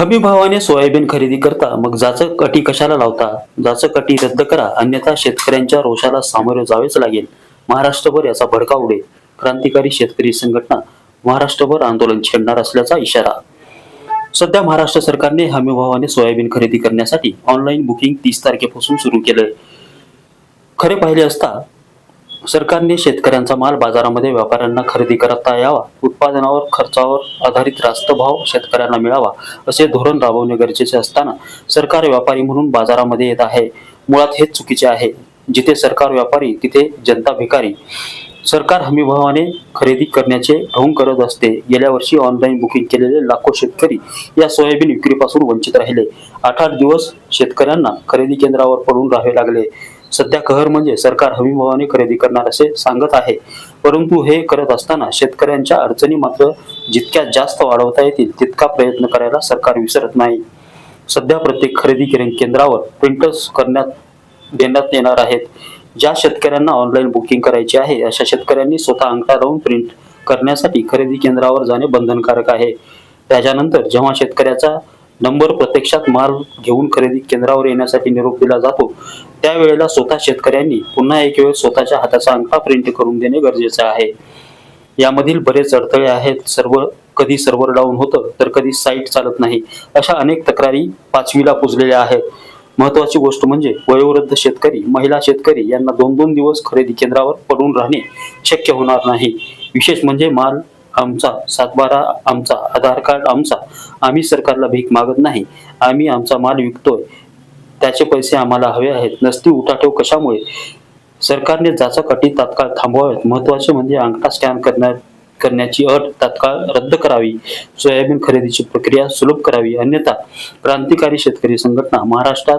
हमीभावाने soybean खरेदी करता मग जाचं कटी कशाला लावता? जाचं कटी रद्द करा अन्यथा शेतकऱ्यांच्या रोषाला सामोरे जावेच लागेल. महाराष्ट्रभर याचा भडका उडेल क्रांतिकारी शेतकरी संघटना महाराष्ट्रभर आंदोलन छेडणार असल्याचा इशारा. सध्या महाराष्ट्र सरकारने हमीभावाने सोयाबीन खरेदी करण्यासाठी ऑनलाईन बुकिंग तीस तारखेपासून सुरू केलंय. खरे पाहिले असता सरकारने शेतकऱ्यांचा माल बाजारामध्ये व्यापाऱ्यांना खरेदी करता यावा. उत्पादनावर खर्चावर आधारित रास्त भाव शेतकऱ्यांना मिळावा असे धोरण राबवणे गरजेचे असताना सरकार व्यापारी म्हणून बाजारामध्ये येत आहे. मुळात हेच चुकीचे आहे. जिथे सरकार व्यापारी तिथे जनता भिकारी. सरकार हमीभावाने खरेदी करण्याचे ढोंग करत असते. गेल्या वर्षी ऑनलाईन बुकिंग केलेले लाखो शेतकरी या सोयाबीन विक्रीपासून वंचित राहिले. आठ आठ दिवस शेतकऱ्यांना खरेदी केंद्रावर पडून राहावे लागले. सध्या कहर म्हणजे सरकार हमीभावाने खरेदी करणार असे सांगत आहे. परंतु हे करत असताना शेतकऱ्यांच्या अडचणी मात्र जितक्या जास्त वाढवता येतील तितका प्रयत्न करायला सरकार विसरत नाही. सध्या प्रत्येक खरेदी केंद्रावर प्रिंटर्स करण्यात देण्यात येणार आहेत. ज्या शेतकऱ्यांना ऑनलाईन बुकिंग करायची आहे अशा शेतकऱ्यांनी स्वतः अंगठा लावून प्रिंट करण्यासाठी खरेदी केंद्रावर जाणे बंधनकारक आहे. त्याच्यानंतर जेव्हा शेतकऱ्याचा नंबर प्रत्यक्षात माल घेऊन खरेदी केंद्रावर येण्यासाठी निरोप दिला जातो. त्यावेळेला स्वतः शेतकऱ्यांनी पुन्हा एक वेळ स्वतःच्या हाताचा अंगठा प्रिंट करून देणे गरजेचे आहे. यामधील बरेच अडथळे आहेत. सर्व कधी सर्व्हर डाऊन होतं तर कधी साईट चालत नाही अशा अनेक तक्रारी पाचवीला पुजलेल्या आहेत. महत्वाची गोष्ट म्हणजे वयोवृद्ध शेतकरी महिला शेतकरी यांना दोन दोन दिवस खरेदी केंद्रावर पडून राहणे शक्य होणार नाही. विशेष म्हणजे माल आमचा सातबारा आमचा आधार कार्ड आमचा. आम्ही सरकारला भीक मागत नाही. आम्ही आमचा माल विकतोय. त्याचे पैसे आम्हाला हवे आहेत. नसती उठाठेव कशामुळे? सरकारने जाचा कटी तात्काळ थांबवाव्यात महत्त्वाचे म्हणजे अंगठा स्कॅन करण्यात करण्याची अट तात्काळ रद्द करावी. सोयाबीन खरेदीची प्रक्रिया सुलभ करावी. अन्यथा क्रांतिकारी शेतकरी संघटना महाराष्ट्रात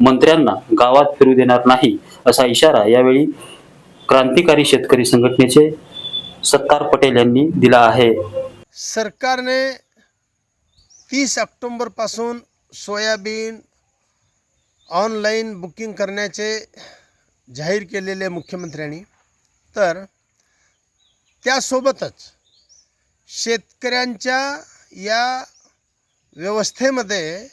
मंत्र्यांना गावात फिरू देणार नाही असा इशारा यावेळी क्रांतिकारी शेतकरी संघटनेचे सत्तार पटेल यांनी दिला आहे. सरकारने तीस ऑक्टोंबरपासून सोयाबीन ऑनलाईन बुकिंग करण्याचे जाहीर केलेले मुख्यमंत्र्यांनी तर त्यासोबतच शेतकऱ्यांच्या या व्यवस्थेमध्ये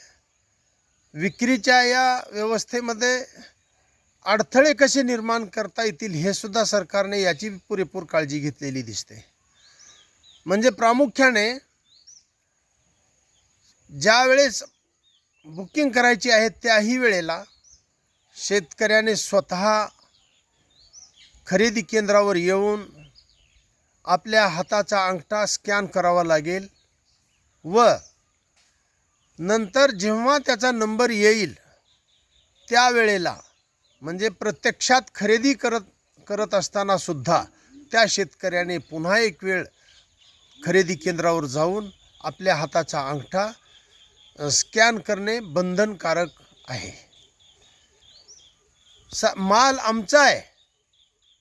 विक्रीच्या या व्यवस्थेमध्ये अडथळे कसे निर्माण करता येतील हे सुद्धा सरकारने याची पुरेपूर काळजी घेतलेली दिसते. म्हणजे प्रामुख्याने ज्या वेळेस बुकिंग करायची आहे त्याही वेळेला शेतकऱ्याने स्वतः खरेदी केंद्रावर येऊन आपल्या हाताचा अंगठा स्कॅन करावा लागेल व नंतर जेव्हा त्याचा नंबर येईल त्यावेळेला म्हणजे प्रत्यक्षात खरेदी करत करत असताना सुद्धा त्या शेतकऱ्याने पुन्हा एक वेळ खरेदी केंद्रावर जाऊन आपल्या हाताचा अंगठा स्कॅन करणे बंधनकारक आहे. स माल आमचा आहे.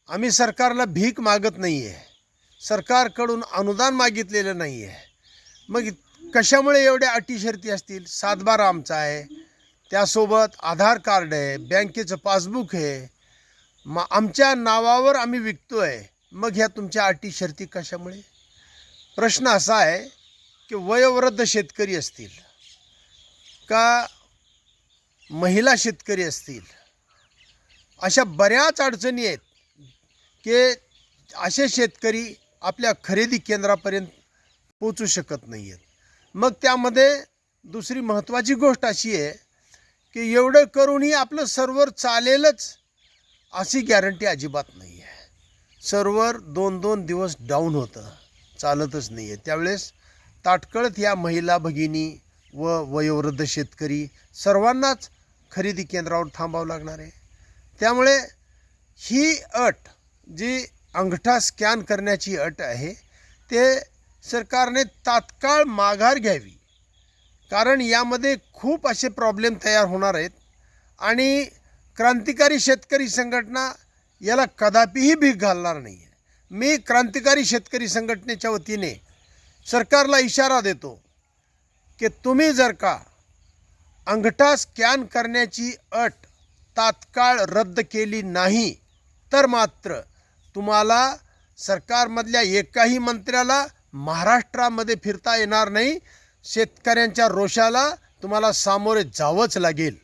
आम्ही सरकारला भीक मागत नाही आहे सरकारकडून अनुदान मागितलेलं नाही आहे मग कशामुळे एवढ्या अटी शर्ती असतील? सातबारा आमचा आहे. त्यासोबत आधार कार्ड आहे बँकेचं पासबुक आहे. मग आमच्या नावावर आम्ही विकतो आहे मग ह्या तुमच्या अटी शर्ती कशामुळे? प्रश्न असा आहे की वयोवृद्ध शेतकरी असतील का महिला शेतकरी असतील? अशा बऱ्याच अडचणी आहेत की असे शेतकरी आपल्या खरेदी केंद्रापर्यंत पोचू शकत नाही आहेत मग त्यामध्ये दुसरी महत्त्वाची गोष्ट अशी आहे की एवढं करूनही आपलं सर्व्हर चालेलच अशी गॅरंटी अजिबात नाही आहे सर्व्हर दोन दोन दिवस डाऊन होतं चालतच नाही आहे त्यावेळेस ताटकळत या महिला भगिनी व वयोवृद्ध शेतकरी सर्वांनाच खरेदी केंद्रावर थांबावं लागणार आहे. त्यामुळे ही अट जी अंगठा स्कॅन करण्याची अट आहे ते सरकारने तात्काळ माघार घ्यावी. कारण यामध्ये खूप असे प्रॉब्लेम तयार होणार आहेत. आणि क्रांतिकारी शेतकरी संघटना याला कदापिही भीक घालणार नाही आहे मी क्रांतिकारी शेतकरी संघटनेच्या वतीने सरकारला इशारा देतो की तुम्ही जर का अंगठा स्कॅन करण्याची अट तात्काळ रद्द केली नाही तर मात्र तुम्हाला सरकारमधल्या एकाही मंत्र्याला महाराष्ट्रामध्ये फिरता येणार नाही शेतकऱ्यांच्या रोषाला तुम्हाला सामोरे जावंच लागेल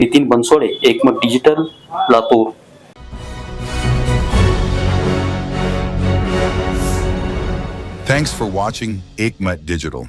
Nitin Bansode Ekmat digital Latur Thanks for watching Aikmat Digital.